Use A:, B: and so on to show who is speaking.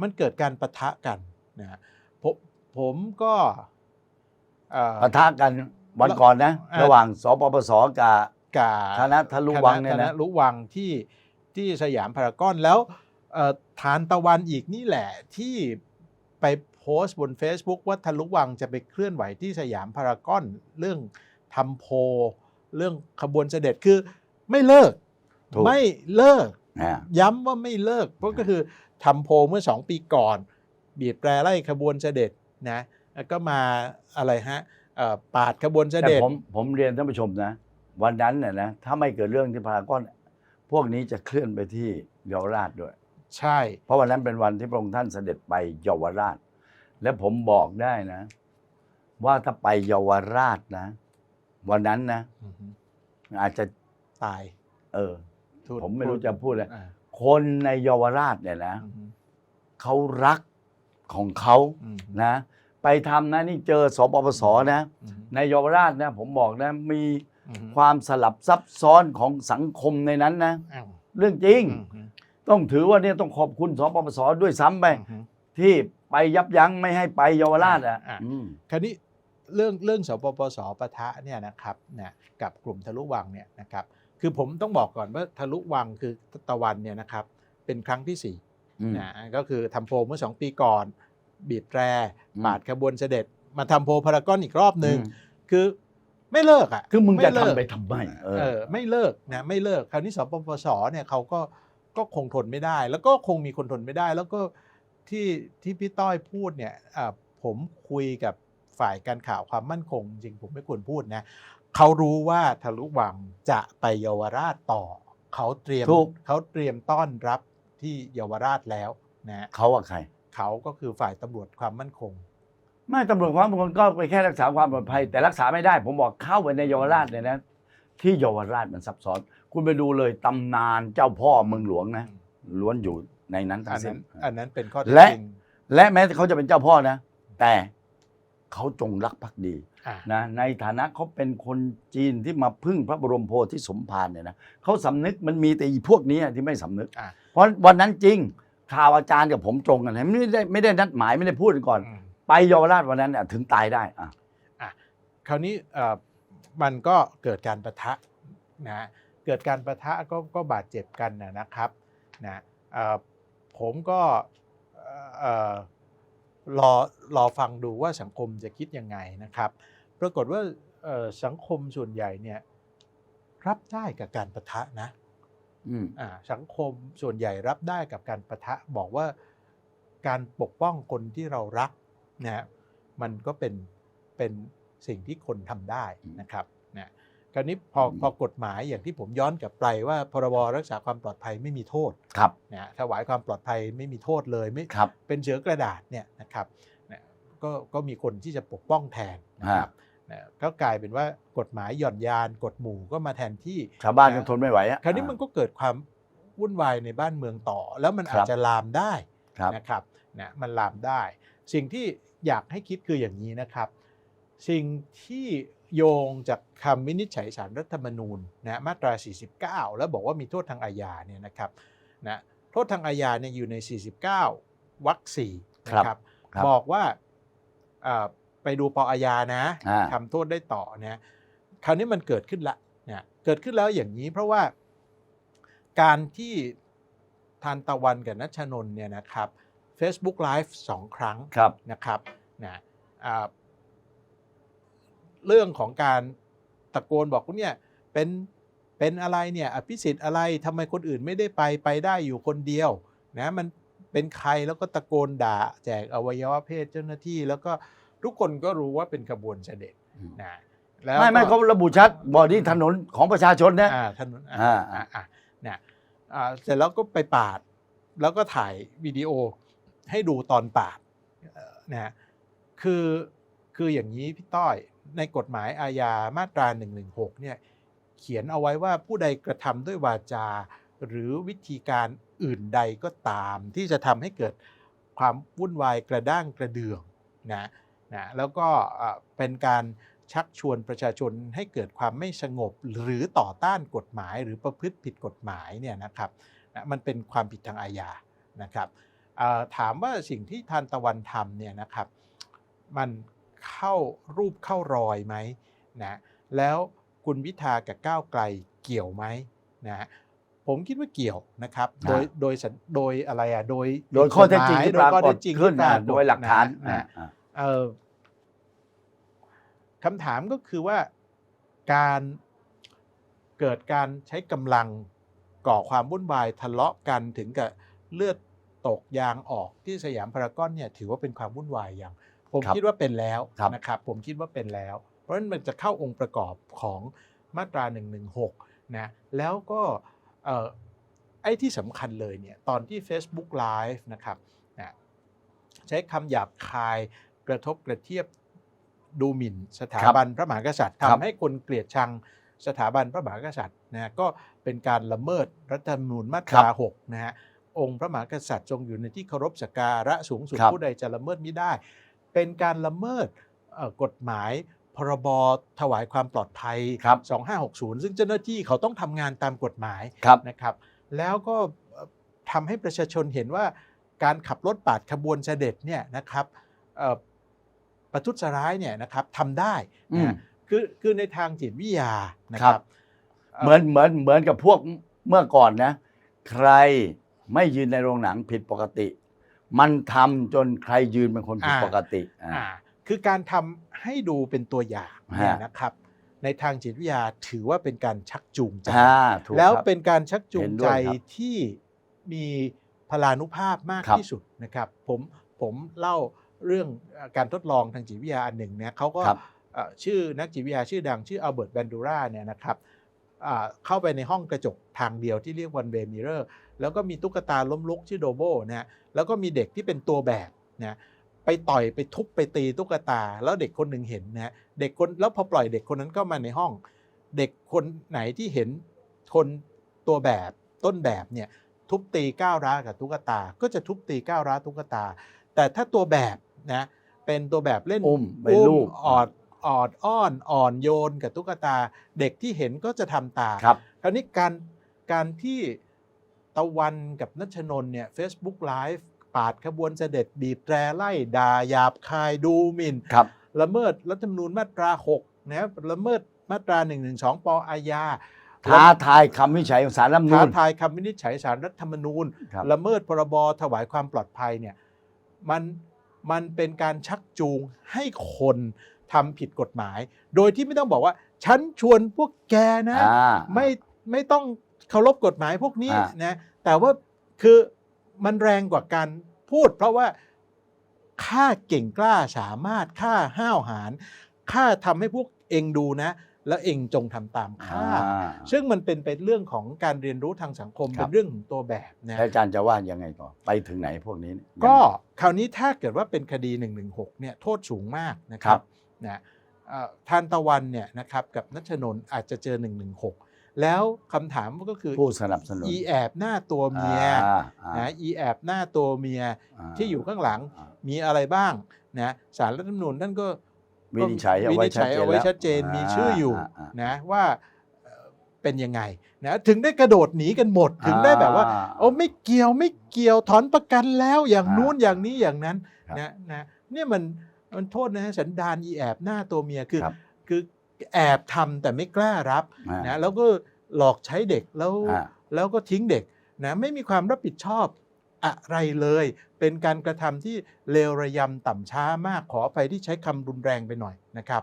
A: มันเกิดการปะทะกันนะฮะผมผมก็เอ่อ
B: ปะทะกันวันก่อนนะ
A: อ่า
B: ระหว่างสปปสกับ
A: กับ
B: คณะทะลุวังเนี่ย
A: คณะ
B: นะ
A: ลุวังที่ที่สยามพารากอนแล้วเอ่อทานตะวันอีกนี่แหละที่ไปโพสต์บน Facebook ว่าทะลุวังจะไปเคลื่อนไหวที่สยามพารากอนเรื่องทำโพลเรื่องขบวนเสด็จคือไม่เลิก
B: ถูก
A: ไม่เลิก
B: นะ
A: ย้ำว่าไม่เลิกเพราะก็คือ ทำโพลเมื่อสองปีก่อน บีบแตรไล่ขบวนเสด็จนะแล้วก็มาอะไรฮะเอ่อปาดขบวนเส
B: แต่
A: ด็จ
B: ผมผมเรียนท่านผู้ชมนะ วันนั้นเนี่ยนะถ้าไม่เกิดเรื่องที่พารากอนพวกนี้จะเคลื่อนไปที่เยาวราชด้วย
A: ใช่
B: เพราะวันนั้นเป็นวันที่พระองค์ท่านเสด็จไปเยาวราช และผมบอกได้นะ ว่าถ้าไปเยาวราชนะ วันนั้นนะ
A: อือฮึ
B: อาจจะ
A: ตาย
B: เออ
A: ทูต
B: ผมไม่รู้จะพูดอะไร
A: อ่า
B: คนในเยาวราชเนี่ยนะ
A: อือฮึ
B: เขารักของเขา
A: อืม
B: นะ ไปทำนะนี่เจอสปปสนะ
A: อือฮึ
B: ในเยาวราชนะผมบอกนะมี
A: อือฮึ
B: ความสลับซับซ้อนของสังคมในนั้นนะ
A: อ้าว
B: เรื่องจริง
A: อือฮึ
B: ต้องถือว่าเนี่ยต้องขอบคุณสปปสด้วยซ้ำไป
A: อือฮึ
B: ที่ไปยับยั้งไม่ให้ไปเยาวราชอะ
A: อะ
B: อืม
A: คราวนี้เรื่องเรื่องสปปสปะทะเนี่ยนะครับนะกับกลุ่มทะลุวังเนี่ยนะครับ คือผมต้องบอกก่อนว่าทะลุวังคือตะวันเนี่ยนะครับเป็นครั้งที่สี่
B: อืม
A: นะก็คือทำโพลเมื่อสองปีก่อน บีบแตร
B: อืม
A: ปาดขบวนเสด็จ มาทำโพลพารากอนอีกรอบหนึ่ง
B: อืม
A: คือไม่เลิกอะ
B: คือมึงจะ
A: เลิก
B: ทำไปทำไมเออ
A: เออไม่เลิกนะไม่เลิกคราวนี้สปปสเนี่ยเขาก็ก็คงทนไม่ได้ แล้วก็คงมีคนทนไม่ได้ แล้วก็ที่ที่พี่ต้อยพูดเนี่ยอ่าผมคุยกับฝ่ายการข่าวความมั่นคง จริงผมไม่ควรพูดนะ เขารู้ว่าทะลุวังจะไปเยาวราชต่อ เขาเตรียม
B: ถูก
A: เขาเตรียมต้อนรับที่เยาวราชแล้วนะ
B: เขาอะใคร
A: เขาก็คือฝ่ายตำรวจความมั่นคง
B: ไม่ตำรวจความปกครองก็ไปแค่รักษาความปลอดภัย แต่รักษาไม่ได้ ผมบอกเข้าไปในเยาวราชเนี่ยนะ ที่เยาวราชมันซับซ้อน คุณไปดูเลยตำนานเจ้าพ่อเมืองหลวงนะ ล้วนอยู่ในนั้นทั้
A: อั
B: ง
A: น
B: สิ้
A: นั้น น อันนั้นเป็นข้อเท็จ
B: และ
A: จริง
B: และแม้เขาจะเป็นเจ้าพ่อนะ แต่เขาจงรักภักดี
A: อ่า
B: นะในฐานะเขาเป็นคนจีนที่มาพึ่งพระบรมโพธิสมภารเนี่ยนะเขาสำนึกมันมีแต่อีพวกนี้ที่ไม่สำนึก
A: อ่า
B: เพราะวันนั้นจริงข่าวอาจารย์กับผมตรงกันนะไม่ได้ไม่ได้นัดหมายไม่ได้พูดกันก่อน
A: อืม
B: ไปเยาวราชวันนั้นน่ะถึงตายได้อะ
A: คราวนี้เอ่อมันก็เกิดการประทะนะเกิดการประทะก็ก็บาดเจ็บกันนะนะครับนะเอ่อผมก็เอ่อเอ่อรอรอฟังดูว่าสังคมจะคิดยังไงนะครับ ปรากฏว่าเอ่อสังคมส่วนใหญ่เนี่ยรับได้กับการประทะนะ
B: อืม
A: อ่าสังคมส่วนใหญ่รับได้กับการประทะบอกว่าการปกป้องคนที่เรารักนะฮะมันก็เป็นเป็นสิ่งที่คนทำได้นะครับนะคราวนี้พอพอกฎหมายอย่างที่ผมย้อนกลับไปว่าพรบรักษาความปลอดภัยไม่มีโทษ
B: ครับ
A: นะฮะถวายความปลอดภัยไม่มีโทษเลยไม่
B: ครับ
A: เป็นเชื้อกระดาษเนี่ยนะครับนะก็ก็มีคนที่จะปกป้องแทนนะครับ นะก็กลายเป็นว่ากฎหมายหย่อนยานกฎหมู่ก็มาแทนที่
B: ชาวบ้านก็ทนไม่ไหวอะ
A: คราวนี้มันก็เกิดความวุ่นวายในบ้านเมืองต่อ แล้วมัน
B: ครั
A: อา
B: บ
A: จจะลามได้
B: ครับ
A: นะครับนะมันลามได้ สิ่งที่อยากให้คิดคืออย่างนี้นะครับ สิ่งที่โยงจากคำวินิจฉัยสารรัฐธรรมนูญนะมาตรา 49 แล้วบอกว่ามีโทษทางอาญาเนี่ยนะครับนะโทษทางอาญาเนี่ยอยู่ใน 49วรรคสี่นะครับ
B: ครับ
A: บอกว่าอ่า ไปดูปออาญานะ
B: อ่า
A: ทำโทษได้ต่อนะคราวนี้มันเกิดขึ้นละเนี่ยเกิดขึ้นแล้วอย่างนี้เพราะว่าการที่ทานตะวันกับนัชนนท์เนี่ยนะครับ Facebook Live สองครั้ง
B: ครับ
A: นะครับนะอ่าเรื่องของการตะโกนบอกว่าเนี่ยเป็นเป็นอะไรเนี่ยอภิสิทธิ์อะไรทำไมคนอื่นไม่ได้ไปไปได้อยู่คนเดียวนะมันเป็นใครแล้วก็ตะโกนด่าแจกอวัยวะเพศเจ้าหน้าที่ แล้วก็ ทุกคนก็รู้ว่าเป็นขบวนเสด็จนะแล้ว
B: ไม่ไม่
A: ก็
B: เขาระบุชัดบอกที่ถนนของประชาชนนะ
A: อ่าถนน
B: อ่า
A: อ่าอ่าเนี่ยอ่าเสร็จแล้วก็ไปปาด แล้วก็ถ่ายวิดีโอให้ดูตอนปาดเอ่อนะฮะคือคืออย่างนี้พี่ต้อยในกฎหมายอาญามาตรา 116 เนี่ยเขียนเอาไว้ว่าผู้ใดกระทำด้วยวาจา หรือวิธีการอื่นใดก็ตาม ที่จะทำให้เกิดความวุ่นวายกระด้างกระเดื่องนะ นะแล้วก็เอ่อเป็นการชักชวนประชาชนให้เกิดความไม่สงบหรือต่อต้านกฎหมาย หรือประพฤติผิดกฎหมายเนี่ยนะครับนะมันเป็นความผิดทางอาญานะครับเอ่อถามว่าสิ่งที่ทานตะวันทำเนี่ยนะครับมันเข้ารูปเข้ารอยไหมนะแล้วคุณพิธากับก้าวไกลเกี่ยวไหมนะผมคิดว่าเกี่ยวนะครับ โดย
B: ฮะ
A: โดยสัญโดยอะไรอะโดย
B: โดยข้อเท็จจริงที่
A: โด
B: ป
A: ย
B: รา
A: ข้อก
B: ฏ
A: เท็จจริง
B: ขึ้น
A: ที่ปรา
B: อะ
A: กฏ
B: โดยหลักฐาน
A: นะ
B: อะ
A: นะ
B: อะ
A: เอ่อคำถามก็คือว่าการเกิดการใช้กำลังก่อความวุ่นวายทะเลาะกันถึงกับเลือดตกยางออกที่สยามพารากอนเนี่ยถือว่าเป็นความวุ่นวายอย่าง ผม
B: ครับ
A: คิดว่าเป็นแล้ว
B: ครับ
A: นะครับผมคิดว่าเป็นแล้ว เพราะฉะนั้นมันจะเข้าองค์ประกอบของมาตรา 116 นะแล้วก็เอ่อไอ้ที่สำคัญเลยเนี่ยตอนที่ Facebook Live นะครับนะใช้คำหยาบคาย กระทบกระเทียบดูหมิ่นสถาบันพระมหากษัตริย์
B: ครับ
A: ทำให้คนเกลียดชังสถาบันพระมหากษัตริย์นะก็เป็นการละเมิดรัฐธรรมนูญมาตรา6นะฮะองค์พระมหากษัตริย์ทรงอยู่ในที่เคารพสักการะสูงสุด
B: ครับ
A: ผู้ใดจะละเมิดไม่ได้ เป็นการละเมิดเอ่อกฎหมายพรบถวายความปลอดภัย
B: ครับ
A: 2560 ซึ่งเจ้าหน้าที่เขาต้องทำงานตามกฎหมาย
B: ครับ
A: นะครับ แล้วก็เอ่อทำให้ประชาชนเห็นว่าการขับรถปาดขบวนเสด็จเนี่ยนะครับเอ่อ ประทุษร้ายเนี่ยนะครับทำได้
B: อื
A: นะ
B: ม
A: ฮะคือคือในทางจิตวิทยานะค
B: ครั
A: รับบ
B: เหมือนเหมือนเหมือนกับพวกเมื่อก่อนนะ ใครไม่ยืนในโรงหนังผิดปกติ มันทำจนใครยืนเป็นคนผิดปกติอ่า
A: อ่าคือการทำให้ดูเป็นตัวอย่างเนี่ย
B: ฮะ
A: นะครับ ในทางจิตวิทยาถือว่าเป็นการชักจูงใจ
B: อ่าถูก
A: แล้ว
B: ครับ
A: เป็นการชักจู
B: เห็
A: ง
B: นด้
A: ใจ
B: วยครับ
A: ที่มีพลานุภาพมาก
B: ครับ
A: ที่สุดนะครับ ผมผมเล่า เรื่องเอ่อการทดลองทางจิตวิทยาอันหนึ่งเนี่ยเขาก็
B: ครับ
A: เอ่อชื่อนักจิตวิทยาชื่อดังชื่ออัลเบิร์ตแบนดูราเนี่ยนะครับอ่าเข้าไปในห้องกระจกทางเดียวที่เรียกวันเวมิเรอร์แล้วก็มีตุ๊กตาล้มลุกชื่อโดโบนะฮะแล้วก็มีเด็กที่เป็นตัวแบบนะไปต่อยไปทุบไปตีตุ๊กตา แล้วเด็กคนหนึ่งเห็นนะฮะเด็กคนแล้วพอปล่อยเด็กคนนั้นเข้ามาในห้อง เด็กคนไหนที่เห็นคนตัวแบบต้นแบบเนี่ยทุบตีก้าวร้าวกับตุ๊กตา ก็จะทุบตีก้าวร้าวตุ๊กตา แต่ถ้าตัวแบบ นะเป็นตัวแบบเล่น
B: อุ้มไป
A: อุ้ม
B: ลูบ
A: ออดออดอ้อนอ่อนโยนกับตุ๊กตา เด็กที่เห็นก็จะทำตาม
B: ครับ
A: คราวนี้การการที่ตะวันกับนัชนนท์เนี่ย Facebook Live ปาดขบวนเสด็จบีบแตรไล่ด่าหยาบคายดูหมิ่น
B: ครับ
A: ละเมิดรัฐธรรมนูญมาตรา6นะครับละเมิดมาตรา112ปอาญา
B: ท้าทายคำวินิจฉัยของศาลรัฐธรรมนู
A: ท้า
B: ญ
A: ทายคำวินิจฉัยสารรัฐธรรมนูญ
B: ครับ
A: ละเมิดพรบถวายความปลอดภัยเนี่ยมัน มันเป็นการชักจูงให้คนทำผิดกฎหมาย โดยที่ไม่ต้องบอกว่า ฉันชวนพวกแกนะ
B: อ่า
A: ไม่ไม่ต้องเคารพกฎหมายพวกนี้
B: อ่า
A: นะแต่ว่าคือมันแรงกว่าการพูด เพราะว่าข้าเก่งกล้าสามารถข้าห้าวหาญข้าทำให้พวกเองดูนะ แล้วเองจงทำตามข้า
B: อ่า
A: ซึ่งมันเป็นเป็นเรื่องของการเรียนรู้ทางสังคม
B: ครับ
A: เป็นเรื่องของตัวแบบนะ
B: แล้วอาจารย์จะว่ายังไงต่อไปถึงไหนพวกนี้เนี่ย
A: ก็คราวนี้ถ้าเกิดว่าเป็นคดี 116เนี่ยโทษสูงมากนะครั
B: ครับบ
A: นะเอ่อทานตะวันเนี่ยนะครับกับนัชนนท์อาจจะเจอ 116 แล้วคำถามก็คือ
B: ผู้สนับสนุน
A: อีแอบหน้าตัวเมีย
B: อ่าอ่า
A: นะอีแอบหน้าตัวเมียาที่อยู่ข้างหลัง
B: อ่า
A: มีอะไรบ้างนะสารรัฐธรรมนูญท่านก็
B: วินิจฉัยเอาไว้
A: วินิจฉัยเอาไว้ชัดเจน
B: แล้ว
A: มีชื่ออยู่า นะว่าเอ่อเป็นยังไงนะถึงได้กระโดดหนีกันหมดถึงได้แบบว่า
B: อ่
A: โอ้ไม่เกี่ยวไม่เกี่ยวถอนประกันแล้วอย่าง
B: อ่า
A: นู้นอย่างนี้อย่างนั้น
B: ครับ
A: นะนะเนี่ยมันมันโทษนะฮะสันดานอีแอบหน้าตัวเมียคือ
B: ครับ
A: คือแอบทำแต่ไม่กล้ารับ
B: อ่า
A: นะแล้วก็หลอกใช้เด็กแล้ว
B: อ่า
A: แล้วก็ทิ้งเด็กนะไม่มีความรับผิดชอบ อะไรเลย เป็นการกระทำที่เลวระยำต่ำช้ามากขอไปที่ใช้คำรุนแรงไปหน่อยนะครับ